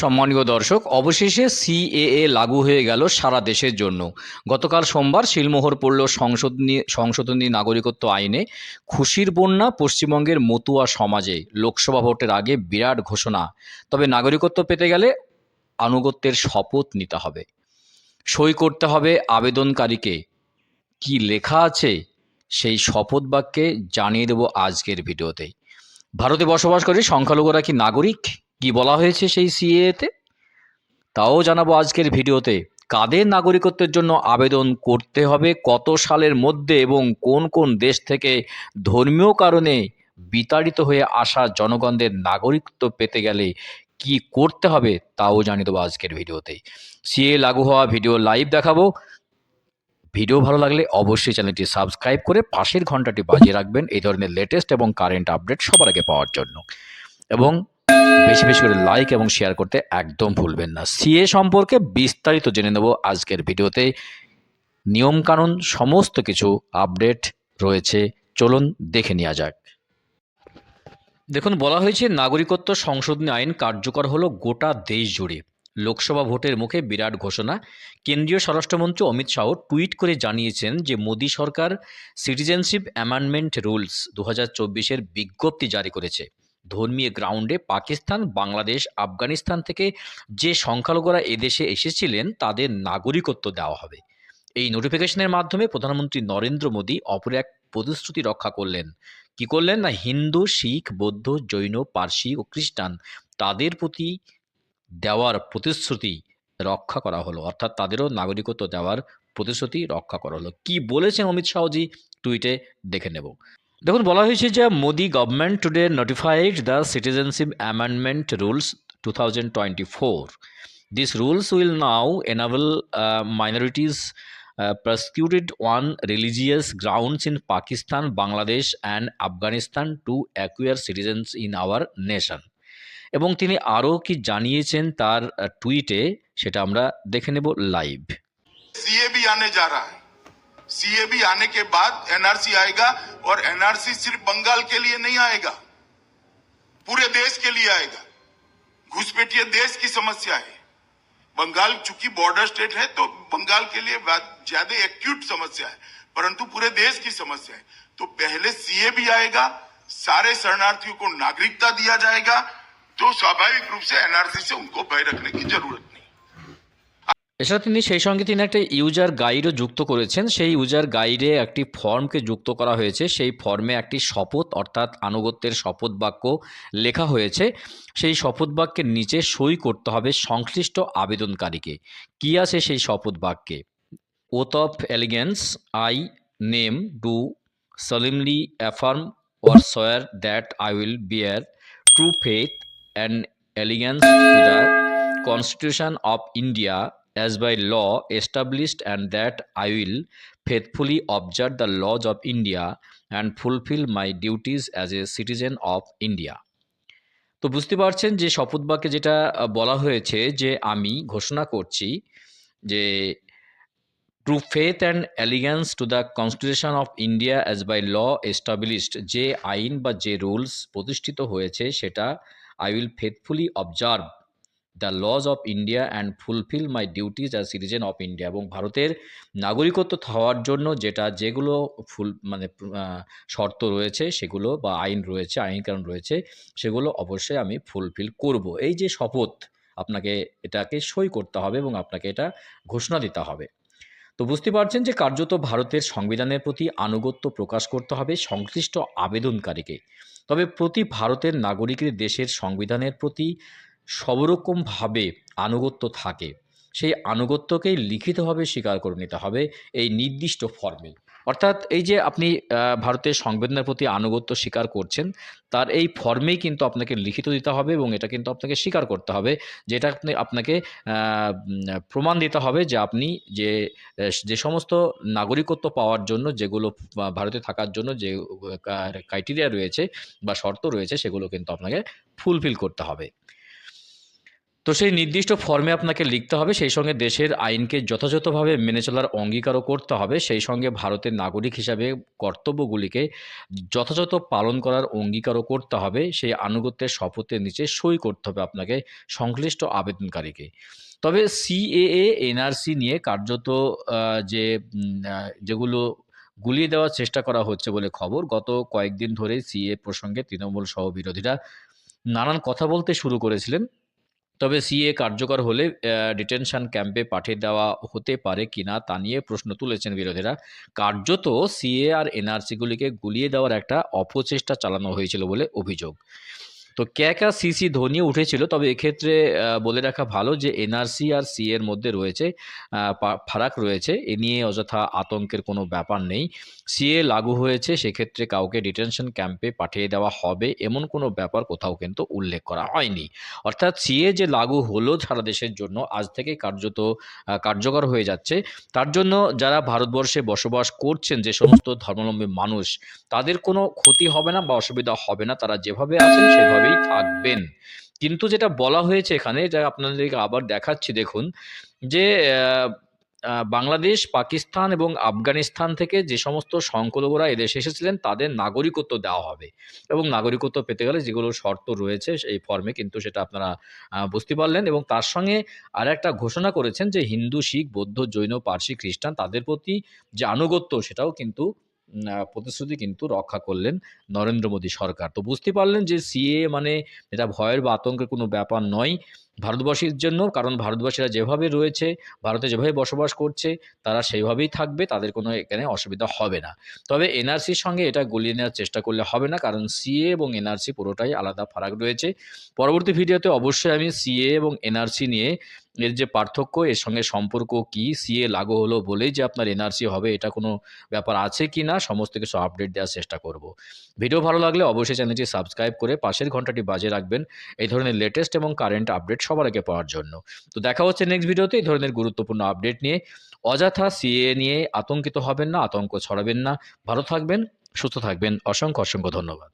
সম্মানীয় দর্শক, অবশেষে সিএএ লাগু হয়ে গেল সারা দেশের জন্য। গতকাল সোমবার শিলমোহর পড়ল সংশোধনী সংশোধনী নাগরিকত্ব আইনে খুশির বন্যা পশ্চিমবঙ্গের মতুয়া সমাজে। লোকসভা ভোটের আগে বিরাট ঘোষণা। তবে নাগরিকত্ব পেতে গেলে আনুগত্যের শপথ নিতে হবে। সই করতে হবে আবেদনকারীকে। কি লেখা আছে? সেই শপথ বাক্যে জানিয়ে দেব আজকের ভিডিওতে। ভারতে বসবাসকারী সংখ্যালঘুরা কি নাগরিক? কি বলা হয়েছে সেই সিএতে তাও জানাব আজকের ভিডিওতে। কাদের নাগরিকত্বের জন্য আবেদন করতে হবে, কত সালের মধ্যে এবং কোন কোন দেশ থেকে ধর্মীয় কারণে বিতাড়িত হয়ে আসা জনগণদের নাগরিকত্ব পেতে গেলে কি করতে হবে, তাও জানিয়ে দেবো আজকের ভিডিওতে। সিএ লাগু হওয়া ভিডিও লাইভ দেখাবো। ভিডিও ভালো লাগলে অবশ্যই চ্যানেলটি সাবস্ক্রাইব করে পাশের ঘন্টাটি বাজিয়ে রাখবেন, এই ধরনের লেটেস্ট এবং কারেন্ট আপডেট সবার আগে পাওয়ার জন্য। এবং বেশি বেশি করে লাইক এবং শেয়ার করতে একদম ভুলবেন না। সিএ সম্পর্কে বিস্তারিত জেনে নেব আজকের ভিডিওতে। নিয়মকানুন সমস্ত কিছু আপডেট রয়েছে। চলুন দেখে নেওয়া যাক। দেখুন, বলা হয়েছে নাগরিকত্ব সংশোধনী আইন কার্যকর হলো গোটা দেশ জুড়ে। লোকসভা ভোটের মুখে বিরাট ঘোষণা। কেন্দ্রীয় স্বরাষ্ট্রমন্ত্রী অমিত শাহ টুইট করে জানিয়েছেন যে, মোদী সরকার সিটিজেনশিপ অ্যামেন্ডমেন্ট রুলস দু হাজার বিজ্ঞপ্তি জারি করেছে। ধর্মীয় গ্রাউন্ডে পাকিস্তান, বাংলাদেশ, আফগানিস্তান থেকে যে সংখ্যালঘুরা এদেশে এসেছিলেন, তাদের নাগরিকত্ব দেওয়া হবে। এই নোটিফিকেশনের মাধ্যমে প্রধানমন্ত্রী নরেন্দ্র মোদী অপর এক প্রতিশ্রুতি রক্ষা করলেন। কি করলেন না? হিন্দু, শিখ, বৌদ্ধ, জৈন, পার্সি ও খ্রিস্টান তাদের প্রতি দেওয়ার প্রতিশ্রুতি রক্ষা করা হলো। অর্থাৎ তাদেরও নাগরিকত্ব দেওয়ার প্রতিশ্রুতি রক্ষা করা হলো। কি বলেছেন অমিত শাহজি? টুইটে দেখে নেব। দেখুন বলা হয়েছে যে Modi government today notified the citizenship amendment rules two thousand twenty four this rules will now enable minorities persecuted on religious grounds in Pakistan, Bangladesh and Afghanistan to acquire citizens in our nation. এবং তিনি আরও কি জানিয়েছেন তার টুইটে সেটা আমরা দেখে নেব লাইভ सीए भी आने जा रहा है सीए भी आने के बाद एनआरसी आएगा और एनआरसी सिर्फ़ बंगाल के लिए नहीं आएगा, पूरे देश के लिए आएगा। घुसपैठिए देश की समस्या है। बंगाल चूँकि बॉर्डर स्टेट है तो बंगाल के लिए ज़्यादा एक्यूट समस्या है, परंतु पूरे देश की समस्या है। तो पहले सीए भी आएगा, सारे शरणार्थियों को नागरिकता दिया जाएगा तो स्वाभाविक रूप से एनआरसी से उनको भय रखने की ज़रूरत এছাড়া তিনি সেই সঙ্গে তিনি একটা ইউজার গাইডও যুক্ত করেছেন। সেই ইউজার গাইডে একটি ফর্মকে যুক্ত করা হয়েছে। সেই ফর্মে একটি শপথ, অর্থাৎ আনুগত্যের শপথ বাক্য লেখা হয়েছে। সেই শপথ বাক্যের নিচে সই করতে হবে সংশ্লিষ্ট আবেদনকারীকে। কি আছে সেই শপথ বাক্যে? Oath of allegiance I name do solemnly affirm or swear that I will bear true faith and allegiance to the Constitution of India as by law established and that I will faithfully observe the laws of India and fulfill my duties as a citizen of India. তো বুঝতে পারছেন যে শপথ বাক্যে যেটা বলা হয়েছে যে আমি ঘোষণা করছি যে true faith and allegiance to the constitution of India as by law established যে আইন বা যে রুলস প্রতিষ্ঠিত হয়েছে সেটা I will faithfully observe the laws of India and fulfil my duties as citizen of India এবং ভারতের নাগরিকত্ব হওয়ার জন্য যেটা, যেগুলো ফুল মানে শর্ত রয়েছে, সেগুলো বা আইন রয়েছে আইন কানুন রয়েছে, সেগুলো অবশ্যই আমি ফুলফিল করব। এই যে শপথ, আপনাকে এটাকে সই করতে হবে এবং আপনাকে এটা ঘোষণা দিতে হবে। তো বুঝতে পারছেন যে কার্যত ভারতের সংবিধানের প্রতি আনুগত্য প্রকাশ করতে হবে সংশ্লিষ্ট আবেদনকারীকে। তবে প্রতি ভারতের নাগরিকের দেশের সংবিধানের প্রতি সবরকমভাবে আনুগত্য থাকে। সেই আনুগত্যকেই লিখিতভাবে স্বীকার করে নিতে হবে এই নির্দিষ্ট ফর্মে অর্থাৎ এই যে আপনি ভারতের সংবিধানের প্রতি আনুগত্য স্বীকার করছেন, তার এই ফর্মেই কিন্তু আপনাকে লিখিত দিতে হবে এবং এটা কিন্তু আপনাকে স্বীকার করতে হবে। যেটা আপনি, আপনাকে প্রমাণ দিতে হবে যে আপনি যে যে সমস্ত নাগরিকত্ব পাওয়ার জন্য, যেগুলো ভারতে থাকার জন্য যে ক্রাইটেরিয়া রয়েছে বা শর্ত রয়েছে, সেগুলো কিন্তু আপনাকে ফুলফিল করতে হবে। তো সেই নির্দিষ্ট ফর্মে আপনাকে লিখতে হবে, সেই সঙ্গে দেশের আইনকে যথাযথভাবে মেনে চলার অঙ্গীকারও করতে হবে, সেই সঙ্গে ভারতের নাগরিক হিসাবে কর্তব্যগুলিকে যথাযথ পালন করার অঙ্গীকারও করতে হবে, সেই আনুগত্যের শপথের নিচে সই করতে হবে আপনাকে সংশ্লিষ্ট আবেদনকারীকে। তবে সিএএ এনআরসি নিয়ে কার্যত যে যেগুলো গুলিয়ে দেওয়ার চেষ্টা করা হচ্ছে বলে খবর, গত কয়েকদিন ধরে সিএ প্রসঙ্গে তৃণমূল সহ বিরোধীরা নানান কথা বলতে শুরু করেছিলেন। তবে সিএ কার্যকর হলে ডিটেনশন ক্যাম্পে পাঠিয়ে দেওয়া হতে পারে কিনা তা নিয়ে প্রশ্ন তুলেছেন বিরোধীরা। কার্যত সিএ আর এনআরসিগুলিকে গুলিয়ে দেওয়ার একটা অপচেষ্টা চালানো হয়েছিল বলে অভিযোগ। তো ক্যাকা, সিসি ধ্বনি উঠেছিল। তবে এক্ষেত্রে বলে রাখা ভালো যে, এনআরসি আর সি এর মধ্যে রয়েছে ফারাক রয়েছে। এ নিয়ে অযথা আতঙ্কের কোনো ব্যাপার নেই। সিএ লাগু হয়েছে, সেক্ষেত্রে কাউকে ডিটেনশন ক্যাম্পে পাঠিয়ে দেওয়া হবে, এমন কোনো ব্যাপার কোথাও কিন্তু উল্লেখ করা হয়নি। অর্থাৎ সিএ যে লাগু হলো সারা দেশের জন্য, আজ থেকে কার্যত কার্যকর হয়ে যাচ্ছে। তার জন্য যারা ভারতবর্ষে বসবাস করছেন, যে সমস্ত ধর্মাবলম্বী মানুষ, তাদের কোনো ক্ষতি হবে না বা অসুবিধা হবে না। তারা যেভাবে আছেন সেভাবেই থাকবেন। কিন্তু যেটা বলা হয়েছে এখানে, যা আপনাদেরকে আবার দেখাচ্ছি, দেখুন, যে বাংলাদেশ, পাকিস্তান এবং আফগানিস্তান থেকে যে সমস্ত সংখ্যালঘুরা এদেশে এসেছিলেন, তাদের নাগরিকত্ব দেওয়া হবে। এবং নাগরিকত্ব পেতে গেলে যেগুলো শর্ত রয়েছে এই ফর্মে কিন্তু সেটা আপনারা বুঝতে পারলেন। এবং তার সঙ্গে আর একটা ঘোষণা করেছেন যে হিন্দু, শিখ, বৌদ্ধ, জৈন, পার্সি, খ্রিস্টান, তাদের প্রতি যে আনুগত্য, সেটাও কিন্তু প্রতিশ্রুতি কিন্তু রক্ষা করলেন নরেন্দ্র মোদী সরকার। তো বুঝতে পারলেন যে সিএ মানে এটা ভয়ের বা আতঙ্কের কোনো ব্যাপার নয় ভারতবাসীর জন্য, কারণ ভারতবাসীরা যেভাবে রয়েছে, ভারতে যেভাবে বসবাস করছে, তারা সেইভাবেই থাকবে, তাদের কোনো এখানে অসুবিধা হবে না। তবে এনআরসির সঙ্গে এটা গলিয়ে নেওয়ার চেষ্টা করলে হবে না, কারণ সিএ এবং এনআরসি পুরোটাই আলাদা ফারাক রয়েছে। পরবর্তী ভিডিওতে অবশ্যই আমি সিএ এবং এনআরসি নিয়ে এর যে পার্থক্য, এর সঙ্গে সম্পর্ক কি সিএ লাগু হলো বলেই যে আপনার এনআরসি হবে, এটা কোনো ব্যাপার আছে কি না, সমস্ত কিছু আপডেট দেওয়ার চেষ্টা করব। ভিডিও ভালো লাগলে অবশ্যই চ্যানেলটি সাবস্ক্রাইব করে পাশের ঘন্টাটি বাজে রাখবেন এই ধরনের লেটেস্ট এবং কারেন্ট আপডেট সবার আগে পাওয়ার জন্য। তো দেখা হচ্ছে নেক্সট ভিডিওতে এই ধরনের গুরুত্বপূর্ণ আপডেট নিয়ে। অযথা সিএ নিয়ে আতঙ্কিত হবেন না, আতঙ্ক ছড়াবেন না। ভালো থাকবেন, সুস্থ থাকবেন। অসংখ্য অসংখ্য ধন্যবাদ।